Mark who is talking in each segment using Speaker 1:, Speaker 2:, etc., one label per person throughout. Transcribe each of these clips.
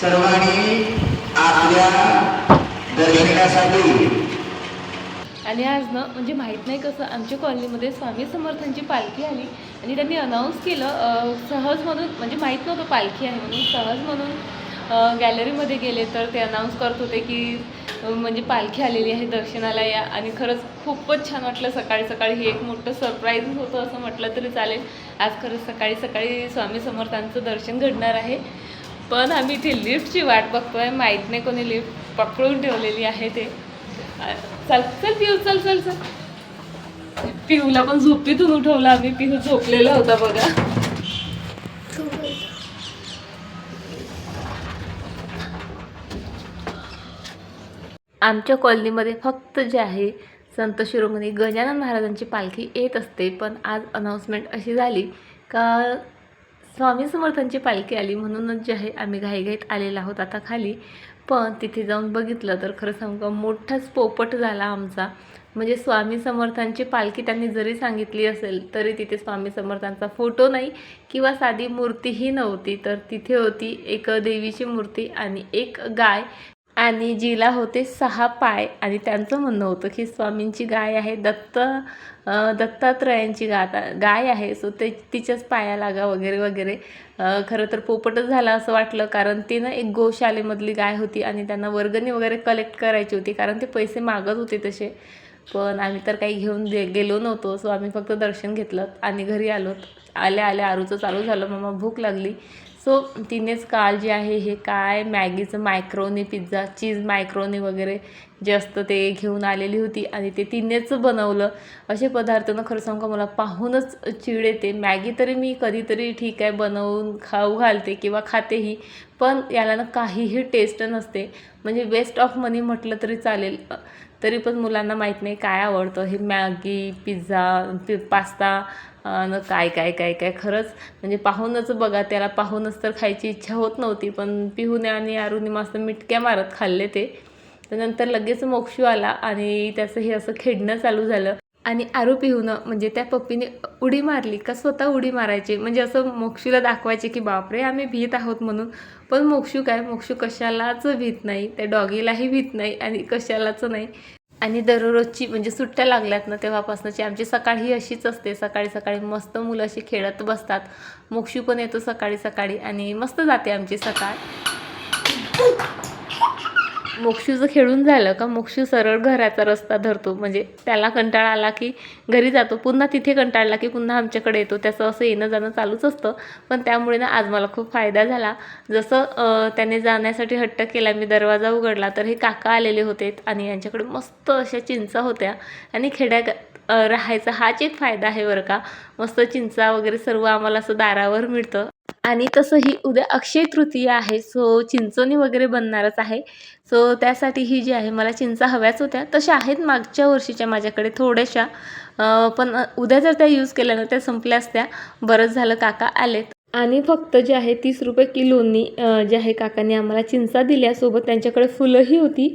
Speaker 1: सर्वांनी आपल्या दर्शनासाठी.
Speaker 2: आणि आज ना म्हणजे माहीत नाही कसं आमच्या कॉलनीमध्ये स्वामी समर्थांची पालखी आली आणि त्यांनी अनाऊन्स केलं सहज म्हणून म्हणजे माहीत नव्हतं पालखी आहे म्हणून सहज म्हणून गॅलरीमध्ये गेले तर ते अनाऊन्स करत होते की म्हणजे पालखी आलेली आहे दर्शनाला या आणि खरंच खूपच छान वाटलं सकाळी सकाळी हे एक मोठं सरप्राईज होतं असं म्हटलं तरी चालेल. आज खरंच सकाळी सकाळी स्वामी समर्थांचं दर्शन घडणार आहे. पण आम्ही इथे लिफ्टची वाट बघतोय. माहीत नाही कोणी लिफ्ट पकडून ठेवलेली आहे ते. चल चल पिऊ चल चल चल. पिहूला पण झोपीतून उठवलं आम्ही. पिहू झोपलेला होता बघा. आमच्या कॉलनीमध्ये फक्त जे आहे संत शिरोमणी गजानन महाराजांची पालखी येत असते. पण आज अनाऊन्समेंट अशी झाली का स्वामी समर्थांची पालखी आली म्हणूनच जे आहे आम्ही घाईघाईत आलेलो आहोत आता खाली. पण तिथे जाऊन बघितलं तर खरं सांगू का मोठाच पोपट झाला आमचा. म्हणजे स्वामी समर्थांची पालखी त्यांनी जरी सांगितली असेल तरी तिथे स्वामी समर्थांचा फोटो नाही किंवा साधी मूर्तीही नव्हती. तर तिथे होती एक देवीची मूर्ती आणि एक गाय. आणि जिला होते सहा पाय. आणि त्यांचं म्हणणं होतं की स्वामींची गाय आहे दत्त दत्तात्रयांची गात गाय आहे. सो ते तिच्याच पाया लागा वगैरे वगैरे. खरं तर पोपटच झाला असं वाटलं कारण ती ना एक गोशालेमधली गाय होती आणि त्यांना वर्गणी वगैरे कलेक्ट करायची होती कारण ते पैसे मागत होते तसे. पण आम्ही तर काही घेऊन दे गेलो नव्हतो. सो आम्ही फक्त दर्शन घेतलं आणि घरी आलो. आल्या आल्या आरूचं चालू झालं. मग भूक लागली. सो तिनेच काल जे आहे हे काय? मॅगीचं मायक्रोनी पिझ्झा चीज मायक्रोनी वगैरे जे असतं ते घेऊन आलेली होती आणि ते तिनेच बनवलं. असे पदार्थ ना खरं सांगू का मला पाहूनच चिड येते. मॅगी तरी मी कधीतरी ठीक आहे बनवून खाऊ घालते किंवा खातेही पण याला ना काहीही टेस्ट नसते. म्हणजे वेस्ट ऑफ मनी म्हटलं तरी चालेल. तरी पण मुलांना माहीत नाही काय आवडतं. हे मॅगी पिझ्झा पि पास्ता न काय काय काय काय खरंच म्हणजे पाहूनच बघा त्याला पाहूनच तर खायची इच्छा होत नव्हती पण पिहूने आणि अरुणी मस्त मिटक्या मारत खाल्ले ते. त्यानंतर लगेच मोक्षू आला आणि त्याचं हे असं खेळणं चालू झालं. आणि आरू पिहूनं म्हणजे त्या पप्पीने उडी मारली का स्वतः उडी मारायची? म्हणजे असं मोक्षूला दाखवायचे की बापरे आम्ही भीत आहोत म्हणून. पण मोक्षू काय मोक्षू कशालाच भीत नाही त्या डॉगीलाही भीत नाही आणि कशालाच नाही. आणि दररोजची म्हणजे सुट्ट्या लागल्यात ना तेव्हापासूनची. आमची सकाळ ही अशीच असते. सकाळी सकाळी मस्त मुलं अशी खेळत बसतात. मोक्षू पण येतो सकाळी सकाळी आणि मस्त जाते आमची सकाळ. मोक्षूचं खेळून झालं का मोक्षू सरळ घराचा रस्ता धरतो. म्हणजे त्याला कंटाळा आला की घरी जातो. पुन्हा तिथे कंटाळला की पुन्हा आमच्याकडे येतो. त्याचं असं येणं जाणं चालूच असतं. पण त्यामुळे ना आज मला खूप फायदा झाला. जसं त्याने जाण्यासाठी हट्ट केला मी दरवाजा उघडला तर हे काका आलेले होते आणि यांच्याकडे मस्त अशा चिंचा होत्या. आणि खेड्या राहायचा हाच एक फायदा आहे बरं का. मस्त चिंचा वगैरे सर्व आम्हाला असं दारावर मिळतं. आणि तसंही उद्या अक्षय तृतीया आहे सो चिंचोनी वगैरे बनणारच आहे. सो त्यासाठी ही जी आहे मला चिंचा हव्याच होत्या. तशा आहेत मागच्या वर्षीच्या माझ्याकडे थोड्याशा. पण उद्या जर त्या यूज केल्या ना त्या संपल्या असत्या. बरंच झालं काका आलेत. आणि फक्त जे आहे तीस रुपये किलोनी जे आहे काकांनी आम्हाला चिंचा दिल्या. सोबत त्यांच्याकडे फुलंही होती.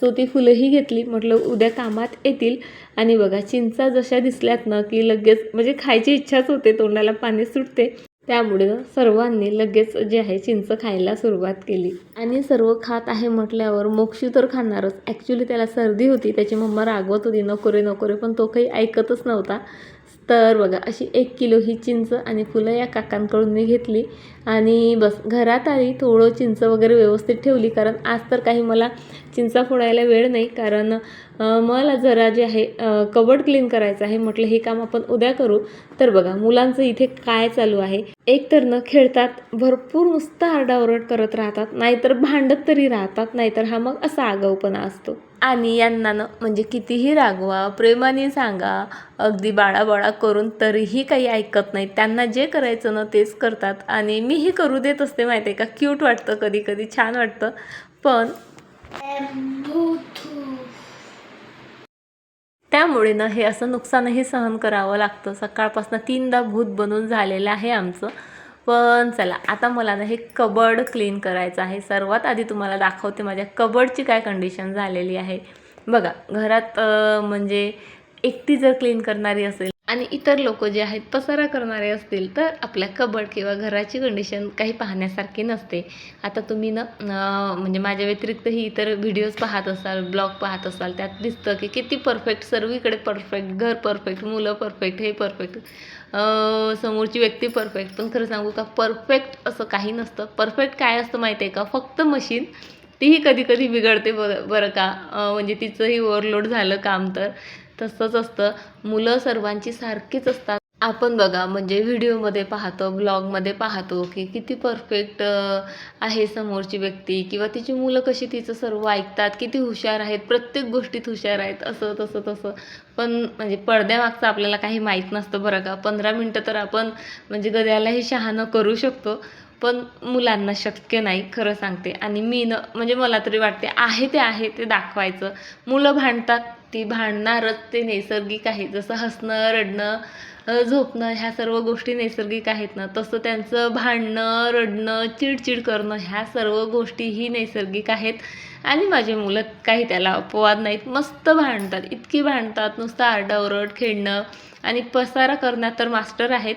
Speaker 2: सो ती फुलंही घेतली. म्हटलं उद्या कामात येतील. आणि बघा चिंचा जशा दिसल्यात ना की लगेच म्हणजे खायची इच्छाच होते. तोंडाला पाणी सुटते. त्यामुळे सर्वांनी लगेच जे आहे चिंच खायला सुरुवात केली. आणि सर्व खात आहे म्हटल्यावर मोक्षी तर खाणारच. ॲक्च्युली त्याला सर्दी होती त्याची मम्मा रागवत होती नको रे नको रे पण तो काही ऐकतच नव्हता. तर बघा अशी एक किलो ही चिंच आणि फुलं या काकांकडून मी घेतली. आणि बस घरात आली थोडं चिंच वगैरे व्यवस्थित ठेवली कारण आज तर काही मला चिंचा फोडायला वेळ नाही. कारण मला जरा जे आहे कबड क्लीन करायचं आहे म्हटलं हे काम आपण उद्या करू. तर बघा मुलांचं इथे काय चालू आहे? एक तर न खेळतात भरपूर नुसतं आरडाओरड करत राहतात नाहीतर भांडत तरी राहतात नाहीतर हा मग असा आगाऊपणा असतो. आणि यांना न म्हणजे कितीही रागवा प्रेमाने सांगा अगदी बाळाबाळा करून तरीही काही ऐकत नाही. त्यांना जे करायचं ना तेच करतात. आणि मीही करू देत असते माहिती आहे का? क्यूट वाटतं कधी कधी छान वाटतं. पण त्यामुळे ना हे असं नुकसानही सहन करावं लागतं. सकाळपासून तीनदा भूत बनून झालेलं आहे आमचं. पण चला आता मला ना हे कबड क्लीन करायचं आहे. सर्वात आधी तुम्हाला दाखवते माझ्या कबडची काय कंडिशन झालेली आहे. बघा घरात म्हणजे एकटी जर क्लीन करणारी असेल आणि इतर लोक जे आहेत पसारा करणारे असतील तर आपल्या कबड किंवा घराची कंडिशन काही पाहण्यासारखी नसते. आता तुम्ही ना म्हणजे माझ्या व्यतिरिक्तही इतर व्हिडिओज पाहत असाल ब्लॉग पाहत असाल त्यात दिसतं की किती परफेक्ट सर्वीकडे परफेक्ट घर परफेक्ट मुलं परफेक्ट हे परफेक्ट समोरची व्यक्ती परफेक्ट पण खरं सांगू का परफेक्ट असं काही नसतं. परफेक्ट काय असतं माहिती आहे का? फक्त मशीन तीही कधी कधी बिघडते बरं बरं का? म्हणजे तिचंही ओव्हरलोड झालं काम तर. तसंच असतं. मुलं सर्वांची सारखीच असतात. आपण बघा म्हणजे व्हिडिओमध्ये पाहतो ब्लॉगमध्ये पाहतो की किती परफेक्ट आहे समोरची व्यक्ती किंवा तिची मुलं कशी तिचं सर्व ऐकतात किती हुशार आहेत प्रत्येक गोष्टीत हुशार आहेत असं तसं तसं. पण म्हणजे पडद्यामागचं आपल्याला काही माहीत नसतं बरं का. पंधरा मिनटं तर आपण म्हणजे गद्यालाही शहाणं करू शकतो. पण मुलांना शक्य नाही खरं सांगते. आणि मी न म्हणजे मला तरी वाटते आहे ते आहे ते दाखवायचं. मुलं भांडतात ती भांडणारच ते नैसर्गिक आहे. जसं हसणं रडणं झोपणं ह्या सर्व गोष्टी नैसर्गिक आहेत ना तसं त्यांचं भांडणं रडणं चिडचिड करणं ह्या सर्व गोष्टीही नैसर्गिक आहेत. आणि माझे मुलं काही त्याला अपवाद नाहीत. मस्त भांडतात. इतकी भांडतात. नुसतं आरडाओरड खेळणं आणि पसारा करण्यात तर मास्टर आहेत.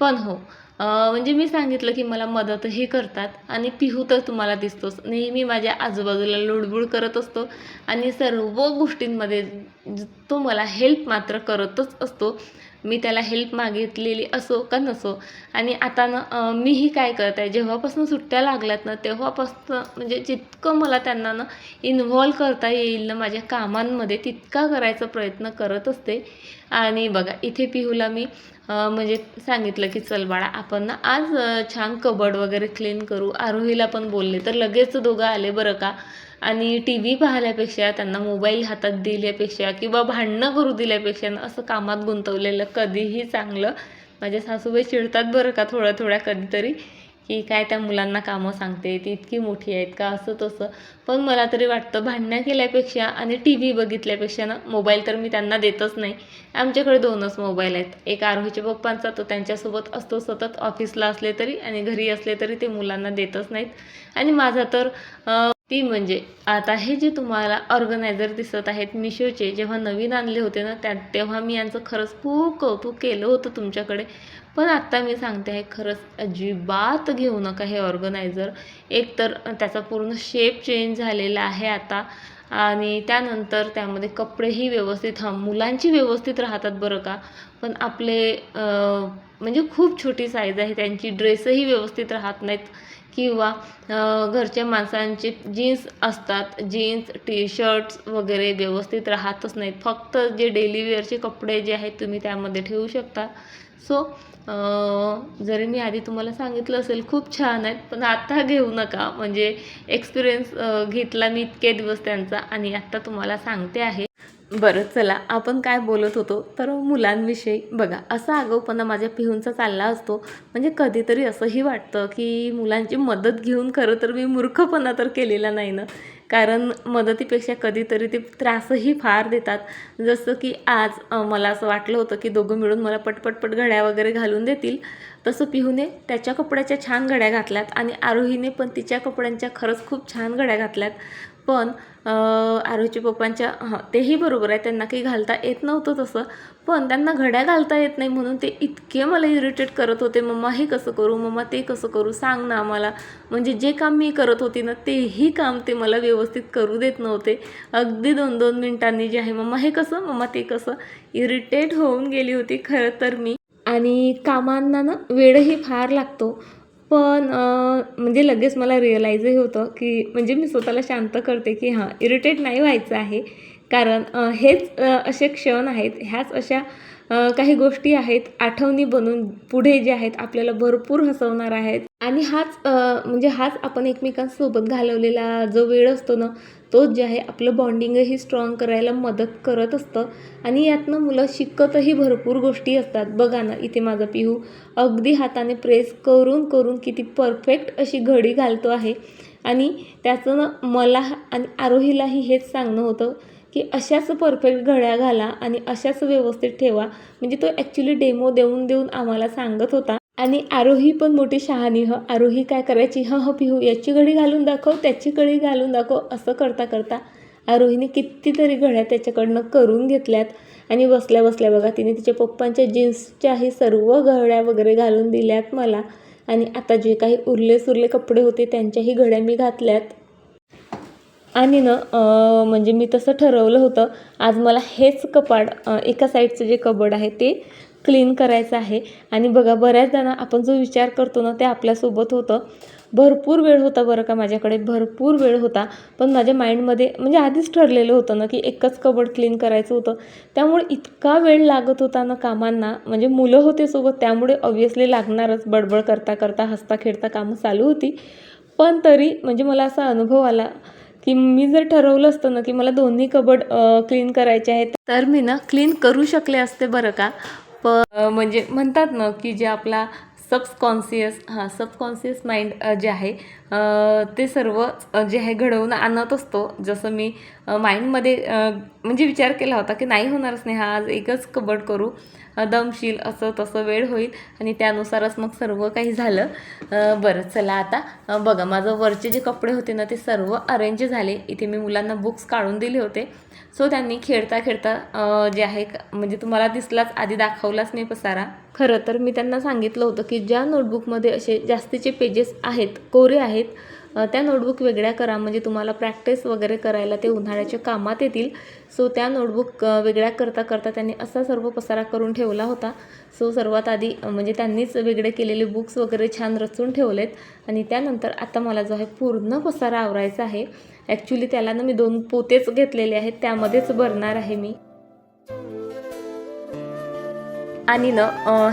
Speaker 2: पण हो म्हणजे मी सांगितलं की मला मदतही करतात आणि पिहू तर तुम्हाला दिसतोच. नेहमी माझ्या आजूबाजूला लुडबुड करत असतो आणि सर्व गोष्टींमध्ये तो मला हेल्प मात्र करतच असतो. मी त्याला हेल्प मागितलेली असो का नसो. आणि आता ना मीही काय करत आहे जेव्हापासून सुट्ट्या लागल्यात ना तेव्हापासून म्हणजे जितकं मला त्यांना ना इन्व्हॉल्व करता येईल ना माझ्या कामांमध्ये तितका करायचा प्रयत्न करत असते. आणि बघा इथे पिहूला मी म्हणजे सांगितलं की चल बाळा आपण ना आज छान कबड वगैरे क्लीन करू. आरोहीला पण बोलले तर लगेच दोघं आले बरं का? आणि टी व्ही पाहिल्यापेक्षा त्यांना मोबाईल हातात दिल्यापेक्षा किंवा भांडणं करू दिल्यापेक्षा असं कामात गुंतवलेलं कधीही चांगलं. माझ्या सासूबाई चिडतात बरं का थोड्या थोड्या कधीतरी की काय त्या मुलांना कामं सांगते ती इतकी मोठी आहेत का असं तसं. पण मला तरी वाटतं भांडणं केल्यापेक्षा आणि टी व्ही बघितल्यापेक्षा ना मोबाईल तर मी त्यांना देतच नाही. आमच्याकडे दोनच मोबाईल आहेत. एक आरोहीच्या पप्पांचा तो त्यांच्यासोबत असतो सतत ऑफिसला असले तरी आणि घरी असले तरी ते मुलांना देतच नाहीत. आणि माझा तर ती म्हणजे आता हे जे तुम्हाला ऑर्गनायझर दिसत आहेत मिशोचे जेव्हा नवीन आणले होते ना त्या तेव्हा मी यांचं खरंच खूप कौतुक केलं होतं तुमच्याकडे. पण आत्ता मी सांगते आहे खरंच अजिबात घेऊ नका हे ऑर्गनायझर एक तर त्याचा पूर्ण शेप चेंज झालेला आहे आता. आणि त्यानंतर त्यामध्ये कपडेही व्यवस्थित हां मुलांची व्यवस्थित राहतात बरं का. पण आपले म्हणजे खूप छोटी साईज आहे त्यांची ड्रेसही व्यवस्थित राहत नाहीत. किंवा घरच्या माणसांचे जीन्स असतात जीन्स टी शर्ट्स वगैरे व्यवस्थित राहतच नाहीत. फक्त जे डेली वेअरचे कपडे जे आहेत तुम्ही त्यामध्ये ठेवू शकता. सो जरी मी आधी तुम्हाला सांगितलं असेल खूप छान आहेत पण आत्ता घेऊ नका. म्हणजे एक्सपिरियन्स घेतला मी इतके दिवस त्यांचा आणि आत्ता तुम्हाला सांगते आहे. बरं चला. आपण काय बोलत होतो? तर मुलांविषयी बघा. असा आगाऊपणा माझ्या पिहूंचा चालला असतो. म्हणजे कधीतरी असंही वाटतं की मुलांची मदत घेऊन खरं तर मी मूर्खपणा तर केलेला नाही ना? कारण मदतीपेक्षा कधीतरी ते त्रासही फार देतात. जसं की आज मला असं वाटलं होतं की दोघं मिळून मला पटपटपट घड्या वगैरे घालून देतील. तसं पिहूने त्याच्या कपड्याच्या छान घड्या घातल्यात आणि आरोहीने पण तिच्या कपड्यांच्या खरंच खूप छान घड्या घातल्यात. पण आरोची पप्पांच्या हां तेही बरोबर आहे. त्यांना काही घालता येत नव्हतं तसं. पण त्यांना घड्या घालता येत नाही म्हणून ते इतके मला इरिटेट करत होते. मम्मा हे कसं करू? मम्मा ते कसं करू? सांग ना आम्हाला. म्हणजे जे काम मी करत होती ना तेही काम ते मला व्यवस्थित करू देत नव्हते. अगदी दोन दोन मिनिटांनी जे आहे मम्मा हे कसं? मम्मा ते कसं? इरिटेट होऊन गेली होती खरं तर मी. आणि कामांना ना वेळही फार लागतो. पण म्हणजे लगेच मला रिअलाईजही होतं की म्हणजे मी स्वतःला शांत करते की हां इरिटेट नाही व्हायचं आहे. कारण हेच असे क्षण आहेत. ह्याच अशा काही गोष्टी आहेत आठवणी बनून पुढे जे आहेत आपल्याला भरपूर हसवणार आहेत. आणि हाच म्हणजे हाच आपण एकमेकांसोबत घालवलेला जो वेळ असतो ना तोच जे आहे आपलं बॉन्डिंगही स्ट्रॉंग करायला मदत करत असतं. आणि यातनं मुलं शिकतही भरपूर गोष्टी असतात. बघा ना इथे माझा पिहू. अगदी हाताने प्रेस करून करून किती परफेक्ट अशी घडी घालतो आहे. आणि त्याचं ना मला आणि आरोहीलाही हेच सांगणं होतं. की अशाच परफेक्ट घड्या घाला आणि अशाच व्यवस्थित ठेवा. म्हणजे तो ॲक्च्युली डेमो देऊन देऊन आम्हाला सांगत होता. आणि आरोही पण मोठी शहाणी ह. आरोही काय करायची? ह ह पिहू याची घडी घालून दाखव त्याची घडी घालून दाखव असं करता करता आरोहीने कितीतरी घड्या त्याच्याकडनं करून घेतल्यात. आणि बसल्या बसल्या बघा तिने तिच्या पप्पांच्या जीन्सच्याही सर्व घड्या वगैरे घालून दिल्यात मला. आणि आता जे काही उरले सुरले कपडे होते त्यांच्याही घड्या मी घातल्यात. आणि ना म्हणजे मी तसं ठरवलं होतं आज मला हेच कपाड एका साईडचं जे कबड आहे ते क्लीन करायचं आहे. आणि बघा बऱ्याचदा ना आपण जो विचार करतो ना ते आपल्यासोबत होतं. भरपूर वेळ होता बरं का माझ्याकडे भरपूर वेळ होता. पण माझ्या माइंडमध्ये म्हणजे आधीच ठरलेलं होतं ना की एकच कबड क्लीन करायचं होतं. त्यामुळे इतका वेळ लागत होता ना कामांना म्हणजे मुलं होते सोबत त्यामुळे ऑब्व्हियसली लागणारच बडबड करता करता हसता खेळता कामं चालू होती. पण तरी म्हणजे मला असा अनुभव आला की मी जर ठरवलं असतं ना की मला दोन्ही कबड क्लीन करायचे आहेत तर मी ना क्लीन करू शकले असते बरं का. प म्हणजे म्हणतात ना की जे आपला सबकॉन्सियस हां सबकॉन्सियस माइंड जे आहे ते सर्व जे आहे घडवून आणत असतो. जसं मी माइंडमध्ये म्हणजे विचार केला होता की नाही होणारच नाही हा आज एकच कबड करू. दमशील असं तसं वेळ होईल. आणि त्यानुसारच मग सर्व काही झालं. बरं चला आता. बघा माझं वरचे जे कपडे होते ना ते सर्व अरेंज झाले. इथे मी मुलांना बुक्स काढून दिले होते. सो त्यांनी खेळता खेळता जे आहे म्हणजे तुम्हाला दिसलाच आधी दाखवलाच नाही पसारा. खरं तर मी त्यांना सांगितलं होतं की ज्या नोटबुकमध्ये असे जास्तीचे पेजेस आहेत कोरे आहेत त्या नोटबुक वेगळ्या करा. म्हणजे तुम्हाला प्रॅक्टिस वगैरे करायला ते उन्हाळ्याच्या कामात येतील. सो त्या नोटबुक वेगळ्या करता करता त्यांनी असा सर्व पसारा करून ठेवला होता. सो सर्वात आधी म्हणजे त्यांनीच वेगळे केलेले बुक्स वगैरे छान रचून ठेवलेत. आणि त्यानंतर आता मला जो आहे पूर्ण पसारा आवरायचा आहे. ॲक्च्युली त्याला ना मी दोन पोतेच घेतलेले आहेत. त्यामध्येच भरणार आहे मी. आणि ना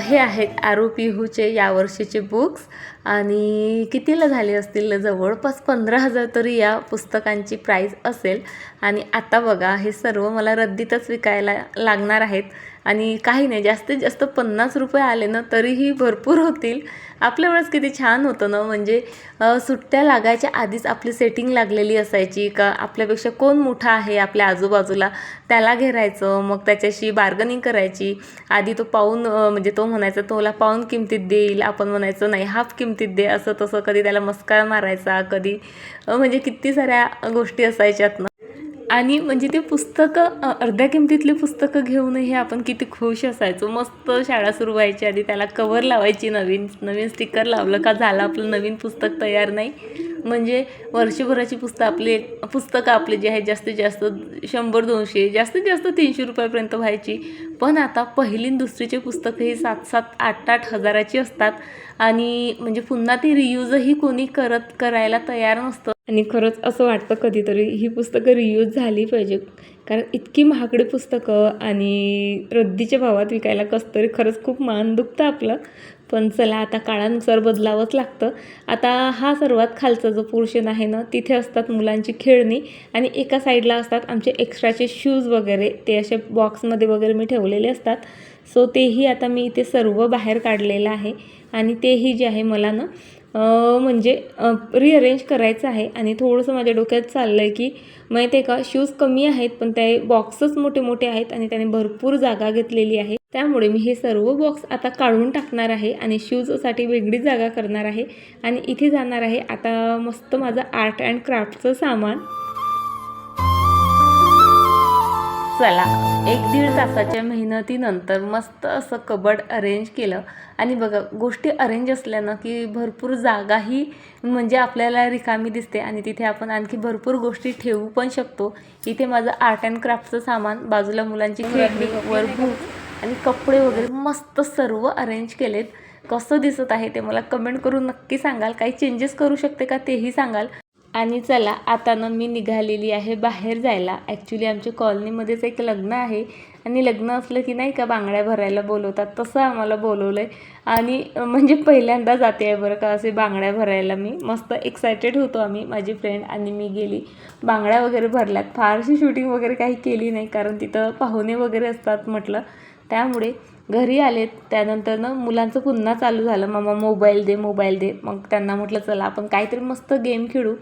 Speaker 2: हे आहेत आरो पिहूचे यावर्षीचे बुक्स. आणि कितीला झाले असतील जवळपास पंधरा हजार तरी या पुस्तकांची प्राईज असेल. आणि आता बघा हे सर्व मला रद्दीतच विकायला लागणार आहेत. आणि काही नाही जास्तीत जास्त पन्नास रुपये आले ना तरीही भरपूर होतील. आपल्या वेळेस किती छान होतं ना म्हणजे सुट्ट्या लागायच्या आधीच आपली सेटिंग लागलेली असायची का आपल्यापेक्षा कोण मोठा आहे आपल्या आजूबाजूला त्याला घेरायचं मग त्याच्याशी बार्गनिंग करायची. आधी तो पाहून म्हणजे तो म्हणायचा तोला पाहून किमतीत देईल आपण म्हणायचं नाही हाफ किमतीत दे असं तसं कधी त्याला मस्कार मारायचा कधी म्हणजे किती साऱ्या गोष्टी असायच्यात ना. आणि म्हणजे ते पुस्तकं अर्ध्या किमतीतली पुस्तकं घेऊनही आपण किती खुश असायचो. मस्त शाळा सुरू व्हायची आधी त्याला कवर लावायची नवीन नवीन स्टिकर लावलं का झालं आपलं नवीन पुस्तक तयार नाही. म्हणजे वर्षभराची पुस्तक आपले पुस्तकं आपले जे आहेत जास्तीत जास्त शंभर दोनशे जास्तीत जास्त तीनशे रुपयापर्यंत व्हायची. पण आता पहिली दुसरीचे पुस्तकं ही सात सात आठ आठ हजाराची असतात. आणि म्हणजे पुन्हा ती रियूजही कोणी करत करायला तयार नसतं. आणि खरंच असं वाटतं कधीतरी ही पुस्तकं रियूज झाली पाहिजे. कारण इतकी महागडी पुस्तकं आणि रद्दीच्या भावात विकायला कसं तरी खरंच खूप मान दुखतं आपलं. पण चला आता काळानुसार बदलावंच लागतं. आता हा सर्वात खालचा जो पोर्शन आहे ना तिथे असतात मुलांची खेळणी आणि एका साईडला असतात आमचे एक्स्ट्राचे शूज वगैरे. ते असे बॉक्समध्ये वगैरे मी ठेवलेले असतात. सो तेही आता मी इथे सर्व बाहेर काढलेलं आहे. आणि तेही जे आहे मला ना म्हणजे रिअरेंज करायचं आहे आणि थोडंसं माझ्या डोक्यात चाललं आहे की माहिती आहे का शूज कमी आहेत पण ते बॉक्सच मोठे मोठे आहेत आणि त्याने भरपूर जागा घेतलेली आहे. त्यामुळे मी हे सर्व बॉक्स आता काढून टाकणार आहे आणि शूजसाठी वेगळी जागा करणार आहे. आणि इथे जाणार आहे आता मस्त माझं आर्ट अँड क्राफ्टचं सामान. चला एक दीड तासाच्या मेहनतीनंतर मस्त असं कबड अरेंज केलं. आणि बघा गोष्टी अरेंज असल्यानं की भरपूर जागाही म्हणजे आपल्याला रिकामी दिसते. आणि तिथे आपण आणखी भरपूर गोष्टी ठेवू पण शकतो. इथे माझं आर्ट अँड क्राफ्टचं सामान बाजूला मुलांची खेळणी वर आणि कपडे वगैरे मस्त सर्व अरेंज केलेत. कसं दिसत आहे ते मला कमेंट करून नक्की सांगाल. काही चेंजेस करू शकते का तेही सांगाल. आणि चला आता ना मी निघालेली आहे बाहेर जायला. ॲक्च्युली आमच्या कॉलनीमध्येच एक लग्न आहे. आणि लग्न असलं की नाही का बांगड्या भरायला बोलवतात. तसं आम्हाला बोलवलं आहे आणि म्हणजे पहिल्यांदा जाते आहे बरं का असे बांगड्या भरायला मी. मस्त एक्सायटेड होतो आम्ही माझी फ्रेंड आणि मी गेली. बांगड्या वगैरे भरल्यात. फारशी शूटिंग वगैरे काही केली नाही कारण तिथं पाहुणे वगैरे असतात म्हटलं. त्यामुळे घरी आलेत. त्यानंतर ना मुलांचं पुन्हा चालू झालं. मामा मोबाईल दे मोबाईल दे. मग त्यांना म्हटलं चला आपण काहीतरी मस्त गेम खेळू.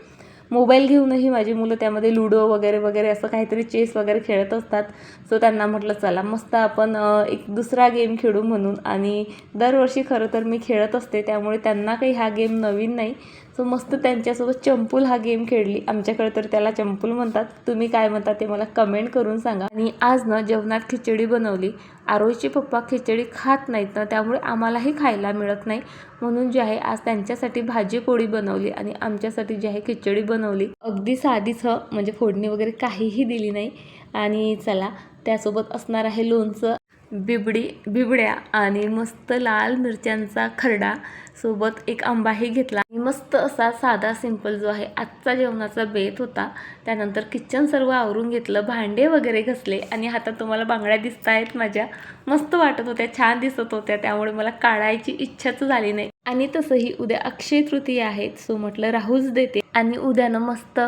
Speaker 2: मोबाईल घेऊनही माझी मुलं त्यामध्ये लुडो वगैरे वगैरे असं काहीतरी चेस वगैरे खेळत असतात. सो त्यांना म्हटलं चला मस्त आपण एक दुसरा गेम खेळू म्हणून. आणि दरवर्षी खरं तर मी खेळत असते त्यामुळे त्यांना काही हा गेम नवीन नाही. सो मस्त त्यांच्यासोबत चंपूल हा गेम खेळली. आमच्याकडे तर त्याला चंपूल म्हणतात. तुम्ही काय म्हणता ते मला कमेंट करून सांगा. आणि आज ना जेवणात खिचडी बनवली. आरोहीचे पप्पा खिचडी खात नाहीत ना त्यामुळे आम्हालाही खायला मिळत नाही. म्हणून जे आहे आज त्यांच्यासाठी भाजी पोळी बनवली आणि आमच्यासाठी जी आहे खिचडी बनवली. अगदी साधीच म्हणजे फोडणी वगैरे काहीही दिली नाही. आणि चला त्यासोबत असणार आहे लोणचं बिबडी बिबड्या आणि मस्त लाल मिरच्यांचा खरडा. सोबत एक आंबाही घेतला. आणि मस्त असा साधा सिंपल जो आहे आजचा जेवणाचा बेत होता. त्यानंतर किचन सर्व आवरून घेतलं भांडे वगैरे घसले. आणि हातात तुम्हाला बांगड्या दिसत आहेत माझ्या. मस्त वाटत होत्या छान दिसत होत्या. त्यामुळे मला काढायची इच्छाच झाली नाही. आणि तसंही उद्या अक्षय तृतीया आहेत सो म्हटलं राहूच देते. आणि उद्यानं मस्त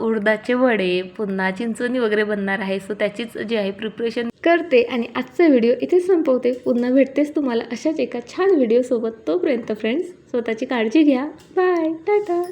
Speaker 2: उडदाचे वडे पुन्हा चिंचणी वगैरे बनणार आहे. सो त्याचीच जी आहे प्रिपरेशन करते. आणि आजचा व्हिडिओ इथे संपवते. पुन्हा भेटतेच तुम्हाला अशाच एका छान व्हिडिओसोबत तोपर्यंत फ्रेंड्स स्वतःची काळजी घ्या. बाय टाटा